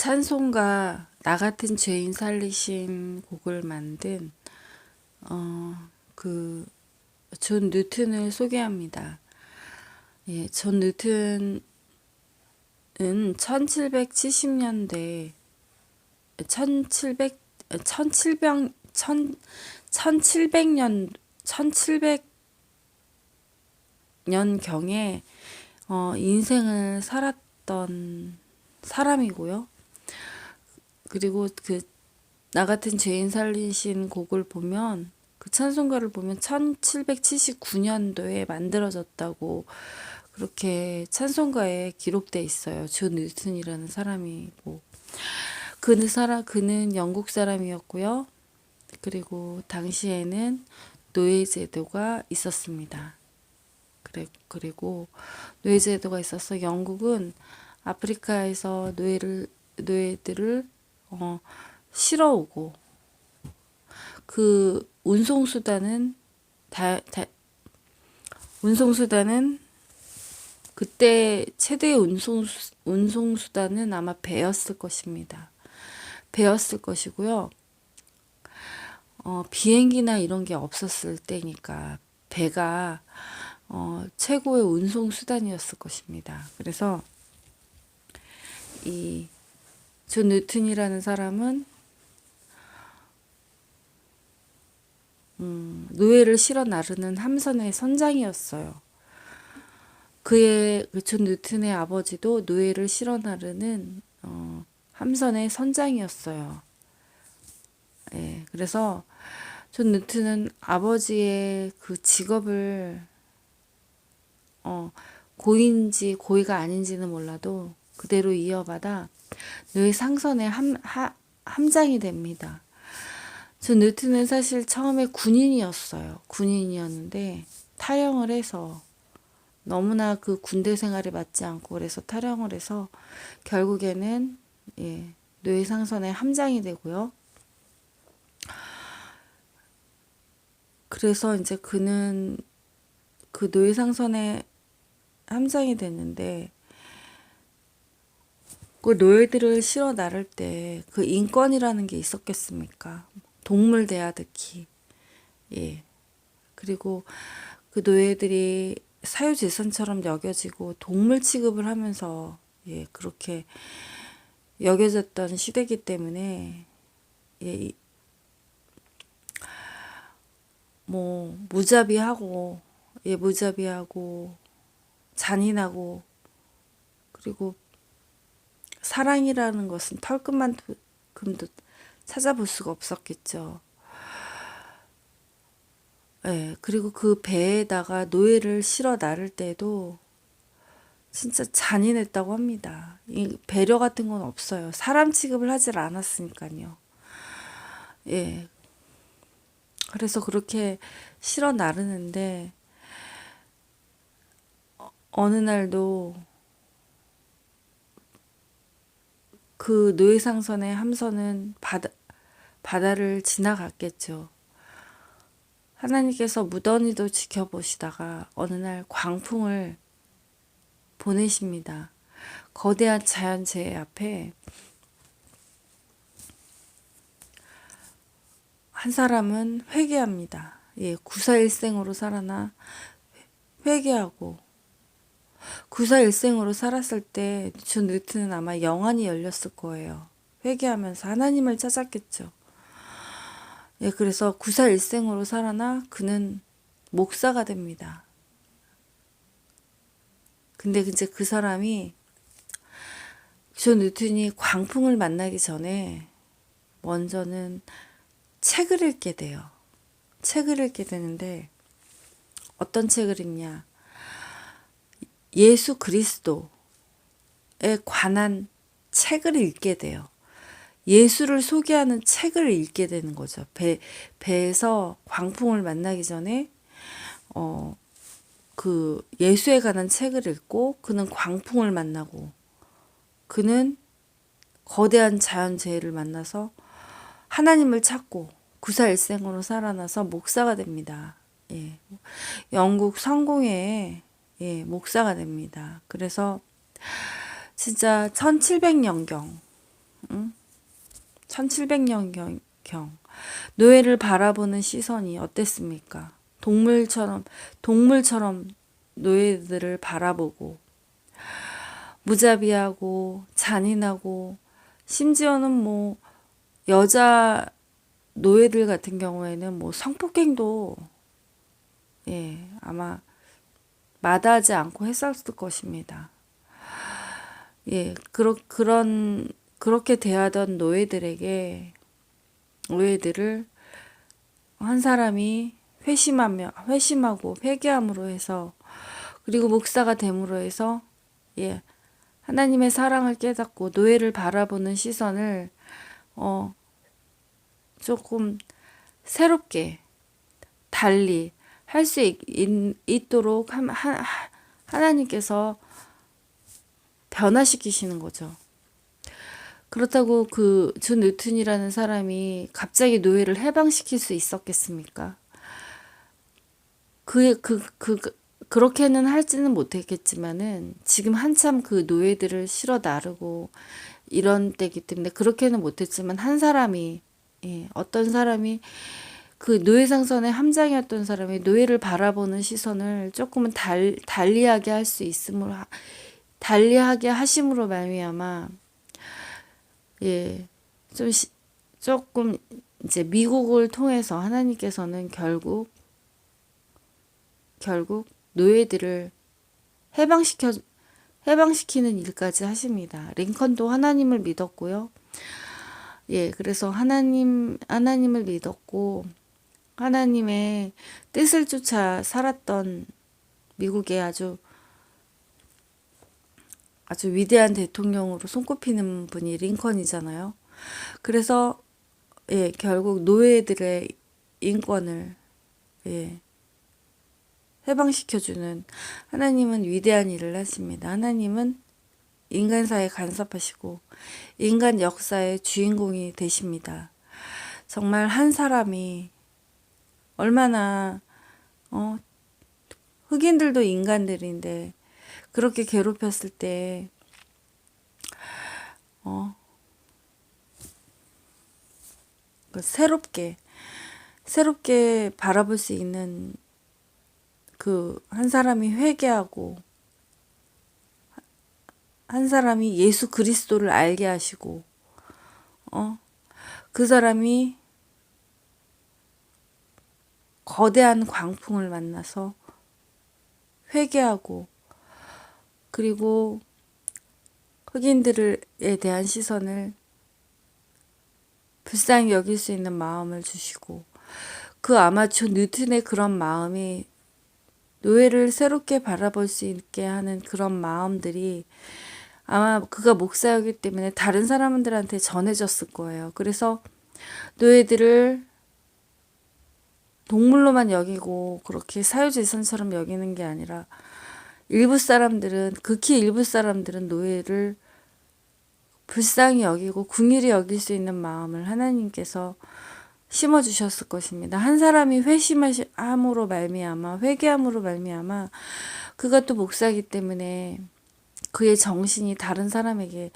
찬송가 나 같은 죄인 살리신 곡을 만든 어, 그 존 뉴튼을 소개합니다. 예, 존 뉴튼은 1770년대 1700 1700 1700년 1700년 경에 어, 인생을 살았던 사람이고요. 그리고 그 나 같은 죄인 살리신 곡을 보면 그 찬송가를 보면 1779년도에 만들어졌다고 그렇게 찬송가에 기록돼 있어요. 존 뉴튼이라는 사람이고 그는 사람 그는 영국 사람이었고요. 그리고 당시에는 노예 제도가 있었습니다. 그리고 노예 제도가 있어서 영국은 아프리카에서 노예를 노예들을 어, 실어오고 그 운송 수단은 다, 다 운송 수단은 그때 최대 운송 수- 운송 수단은 아마 배였을 것입니다. 배였을 것이고요. 어, 비행기나 이런 게 없었을 때니까 배가 어, 최고의 운송 수단이었을 것입니다. 그래서 이 존 뉴튼이라는 사람은 음, 노예를 실어 나르는 함선의 선장이었어요. 그의 그존 뉴튼의 아버지도 노예를 실어 나르는 어, 함선의 선장이었어요. 예, 그래서 존 뉴튼은 아버지의 그 직업을 어, 고인지 고의가 아닌지는 몰라도 그대로 이어받아 노예 상선의 함, 하, 함장이 됩니다. 존 뉴튼은 사실 처음에 군인이었어요. 군인이었는데 탈영을 해서 너무나 그 군대 생활에 맞지 않고 그래서 탈영을 해서 결국에는 예, 노예 상선의 함장이 되고요. 그래서 이제 그는 그 노예 상선의 함장이 됐는데 그 노예들을 실어 나를 때 그 인권이라는 게 있었겠습니까? 동물 대하듯이 예 그리고 그 노예들이 사유재산처럼 여겨지고 동물 취급을 하면서 예 그렇게 여겨졌던 시대이기 때문에 예, 이- 뭐 무자비하고 예 무자비하고 잔인하고 그리고 사랑이라는 것은 털끝만큼도 찾아볼 수가 없었겠죠. 예, 그리고 그 배에다가 노예를 실어 나를 때도 진짜 잔인했다고 합니다. 이 배려 같은 건 없어요. 사람 취급을 하질 않았으니까요. 예. 그래서 그렇게 실어 나르는데 어- 어느 날도 그 노예상선의 함선은 바다, 바다를 지나갔겠죠. 하나님께서 무던히도 지켜보시다가 어느 날 광풍을 보내십니다. 거대한 자연재해 앞에 한 사람은 회개합니다. 예, 구사일생으로 살아나 회개하고 구사일생으로 살았을 때존 뉴튼은 아마 영안이 열렸을 거예요. 회개하면서 하나님을 찾았겠죠. 예, 그래서 구사일생으로 살아나 그는 목사가 됩니다. 근데 이제 그 사람이 존 뉴튼이 광풍을 만나기 전에 먼저는 책을 읽게 돼요. 책을 읽게 되는데 어떤 책을 읽냐? 예수 그리스도에 관한 책을 읽게 돼요. 예수를 소개하는 책을 읽게 되는 거죠. 배, 배에서 광풍을 만나기 전에, 어, 그 예수에 관한 책을 읽고, 그는 광풍을 만나고, 그는 거대한 자연재해를 만나서 하나님을 찾고 구사일생으로 살아나서 목사가 됩니다. 예. 영국 성공회의 예, 목사가 됩니다. 그래서 진짜 1700년경 응? 1700년 경 노예를 바라보는 시선이 어땠습니까? 동물처럼 동물처럼 노예들을 바라보고 무자비하고 잔인하고 심지어는 뭐 여자 노예들 같은 경우에는 뭐 성폭행도 예, 아마 마다하지 않고 했었을 것입니다. 예, 그러, 그런, 그렇게 대하던 노예들에게, 노예들을 한 사람이 회심하며, 회심하고 회개함으로 해서, 그리고 목사가 됨으로 해서, 예, 하나님의 사랑을 깨닫고 노예를 바라보는 시선을, 어, 조금 새롭게, 달리 할 수 있도록 하, 하, 하나님께서 변화시키시는 거죠. 그렇다고 그 존 뉴튼이라는 사람이 갑자기 노예를 해방시킬 수 있었겠습니까? 그, 그, 그, 그 그렇게는 할지는 못했겠지만은 지금 한참 그 노예들을 실어 나르고 이런 때기 때문에 그렇게는 못했지만 한 사람이 예, 어떤 사람이 그 노예 상선의 함장이었던 사람이 노예를 바라보는 시선을 조금은 달, 달리하게 할 수 있음으로 달리하게 하심으로 말미암아 예, 좀 시, 조금 이제 미국을 통해서 하나님께서는 결국 결국 노예들을 해방시켜 해방시키는 일까지 하십니다. 링컨도 하나님을 믿었고요. 예, 그래서 하나님 하나님을 믿었고 하나님의 뜻을 쫓아 살았던 미국의 아주 아주 위대한 대통령으로 손꼽히는 분이 링컨이잖아요. 그래서 예, 결국 노예들의 인권을 예, 해방시켜주는 하나님은 위대한 일을 하십니다. 하나님은 인간사에 간섭하시고 인간 역사의 주인공이 되십니다. 정말 한 사람이 얼마나 어 흑인들도 인간들인데 그렇게 괴롭혔을 때 어, 그 새롭게 새롭게 바라볼 수 있는 그 한 사람이 회개하고 한 사람이 예수 그리스도를 알게 하시고 어, 그 사람이 거대한 광풍을 만나서 회개하고 그리고 흑인들에 대한 시선을 불쌍히 여길 수 있는 마음을 주시고 그 아마 존 뉴튼의 그런 마음이 노예를 새롭게 바라볼 수 있게 하는 그런 마음들이 아마 그가 목사였기 때문에 다른 사람들한테 전해졌을 거예요. 그래서 노예들을 동물로만 여기고 그렇게 사유재산처럼 여기는 게 아니라 일부 사람들은 극히 일부 사람들은 노예를 불쌍히 여기고 궁일이 여길 수 있는 마음을 하나님께서 심어 주셨을 것입니다. 한 사람이 회심함으로 말미암아 회개함으로 말미암아 그가 또 목사기 때문에 그의 정신이 다른 사람에게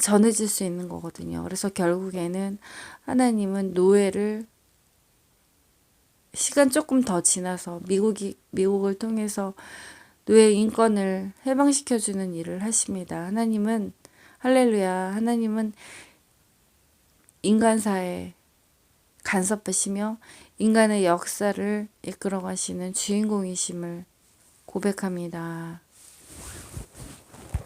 전해질 수 있는 거거든요. 그래서 결국에는 하나님은 노예를 시간 조금 더 지나서 미국이 미국을 통해서 노예 인권을 해방시켜 주는 일을 하십니다. 하나님은 할렐루야. 하나님은 인간사에 간섭하시며 인간의 역사를 이끌어 가시는 주인공이심을 고백합니다.